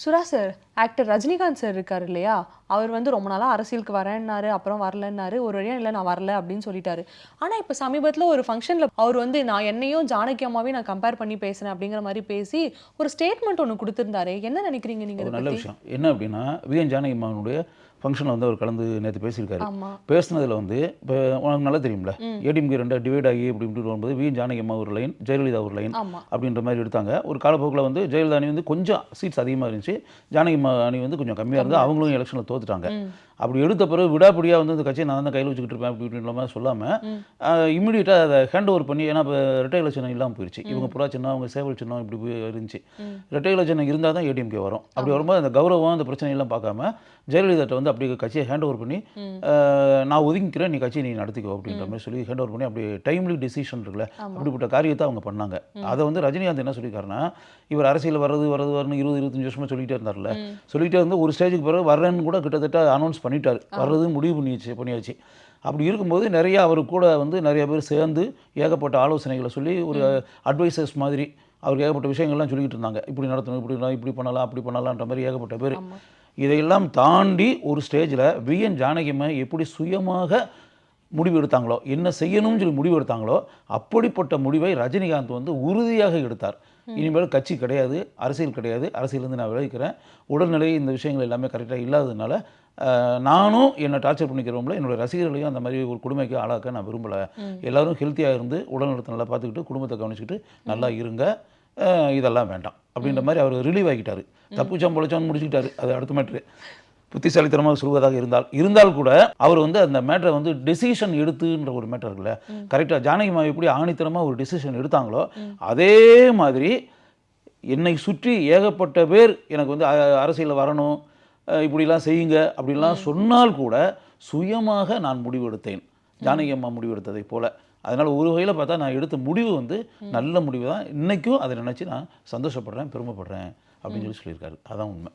சுரா sir actor Rajinikanth sir இருக்கார் இல்லையா? அவர் வந்து ரொம்ப நாளாக அரசியலுக்கு வரேன்னாரு அப்புறம் வரலன்னாரு ஒரு வழியாக இல்லை நான் வரல அப்படின்னு சொல்லிட்டாரு. ஆனால் இப்போ சமீபத்தில் ஒரு ஃபங்க்ஷனில் அவர் வந்து நான் என்னையும் ஜானகி அம்மாவையும் நான் கம்பேர் பண்ணி பேசினேன் அப்படிங்கிற மாதிரி பேசி ஒரு ஸ்டேட்மெண்ட் ஒன்று கொடுத்துருந்தாரு. என்ன நினைக்கிறீங்க நீங்கள் நல்ல? விஷயம். என்ன அப்படின்னா விஎன் ஜானகி அம்மாவுடைய ஃபங்க்ஷனில் வந்து அவர் கலந்து நேற்று பேசியிருக்காரு. பேசுனதில் வந்து இப்போ உனக்கு நல்லா தெரியும்ல? ஏடிஎம்கே ரெண்டாக டிவைட் ஆகி இப்படி இப்படி வரும்போது விஎன் ஜானகி அம்மா ஒரு லைன் ஜெயலலிதா ஒரு லைன் அப்படின்ற மாதிரி எடுத்தாங்க. ஒரு காலப்போக்கில் வந்து ஜெயலலிதா அணி வந்து கொஞ்சம் சீட்ஸ் அதிகமாக இருந்துச்சு. ஜானகி அம்மா அணி வந்து கொஞ்சம் கம்மியாக இருந்து அவங்களும் எலெக்ஷனில் தோத்துட்டாங்க. அப்படி எடுத்த பிறகு விடாப்படியாக வந்து இந்த கட்சியை நான் தான் கையில் வச்சுக்கிட்டு இருப்பேன் அப்படி இப்படின்ற மாதிரி சொல்லாமல் இமீடியட்டாக அதை ஹேண்ட் ஓவர் பண்ணி ஏன்னா இப்போ ரெட்டை இலட்சணம் இல்லாமல் போயிடுச்சு இவங்க புறா சின்னம் அவங்க சேவல் சின்னம் இப்படி போய் இருந்துச்சு. ரெட்டை இலட்சணம் இருந்தால் தான் ஏடிஎம்கே வரும். அப்படி வரும்போது அந்த கௌரவம் அந்த பிரச்சனையெல்லாம் பார்க்காம ஜெயலலிதாட்ட வந்து அப்படியே கட்சியை ஹேண்ட் ஓவர் பண்ணி நான் ஒதுங்கிக்கிறேன் நீ கட்சியை நீ நடத்திக்கோ அப்படின்ற மாதிரி சொல்லி ஹேண்ட் ஓவர் பண்ணி அப்படி டைம்லி டிசிஷன் இருக்குல்ல அப்படிப்பட்ட காரியத்தை அவங்க பண்ணாங்க. அதை வந்து ரஜினிகாந்த் என்ன சொல்லியிருக்காருன்னா இவர் அரசியல் வர்றது வர்றது வரணும் இருபது இருபத்தஞ்சு வருஷமா சொல்லிட்டே இருந்தார்ல சொல்லிட்டே இருந்து ஒரு ஸ்டேஜுக்கு பிறகு வர்றேன்னு கூட கிட்டத்தட்ட அனௌன்ஸ் பண்ணிட்டாரு. வர்றது முடிவு பண்ணியாச்சு பண்ணியாச்சு. அப்படி இருக்கும்போது நிறைய அவர் கூட வந்து நிறைய பேர் சேர்ந்து ஏகப்பட்ட ஆலோசனைகளை சொல்லி ஒரு அட்வைசர்ஸ் மாதிரி அவருக்கு ஏகப்பட்ட விஷயங்கள்லாம் சொல்லிக்கிட்டு இருந்தாங்க. இப்படி நடத்தணும் இப்படி இப்படி பண்ணலாம் அப்படி பண்ணலான்ற மாதிரி ஏகப்பட்ட பேர். இதையெல்லாம் தாண்டி ஒரு ஸ்டேஜில் விஎன் ஜானகியம்மை எப்படி சுயமாக முடிவு எடுத்தாங்களோ என்ன செய்யணும்னு சொல்லி முடிவு எடுத்தாங்களோ அப்படிப்பட்ட முடிவை ரஜினிகாந்த் வந்து உறுதியாக எடுத்தார். இனிமேல் கட்சி கிடையாது அரசியல் கிடையாது அரசியலேருந்து நான் விளைவிக்கிறேன் உடல்நிலை இந்த விஷயங்கள் எல்லாமே கரெக்டாக இல்லாததுனால நானும் என்னை டார்ச்சர் பண்ணிக்கிறவங்கள என்னோட ரசிகர்களையும் அந்த மாதிரி ஒரு கொடுமைக்கு ஆளாக்க நான் விரும்பலை. எல்லாரும் ஹெல்த்தியாக இருந்து உடல்நலத்தை நல்லா பார்த்துக்கிட்டு குடும்பத்தை கவனிச்சுக்கிட்டு நல்லா இருங்க. இதெல்லாம் வேண்டாம். அப்படின்ற மாதிரி அவர் ரிலீவ் ஆகிட்டாரு. தப்புச்சம் பொழைச்சோன்னு முடிச்சுக்கிட்டாரு. அது அடுத்த மேட்ரு புத்திசாலித்தனமாக சொல்வதாக இருந்தால் இருந்தால் கூட அவர் வந்து அந்த மேட்டரை வந்து டெசிஷன் எடுத்துன்ற ஒரு மேட்டர் இருக்குல்ல? கரெக்டாக ஜானகிமா எப்படி ஆணித்தனமாக ஒரு டெசிஷன் எடுத்தாங்களோ அதே மாதிரி என்னை சுற்றி ஏகப்பட்ட பேர் எனக்கு வந்து அரசியலில் வரணும் இப்படிலாம் செய்யுங்க அப்படிலாம் சொன்னால் கூட சுயமாக நான் முடிவெடுத்தேன். ஜானகி அம்மா முடிவெடுத்ததை போல. அதனால் ஒரு வகையில் பார்த்தா நான் எடுத்த முடிவு வந்து நல்ல முடிவு தான். இன்றைக்கும் அதை நினச்சி நான் சந்தோஷப்படுறேன் பெருமைப்படுறேன் அப்படின்னு சொல்லி சொல்லியிருக்காரு. அதான் உண்மை.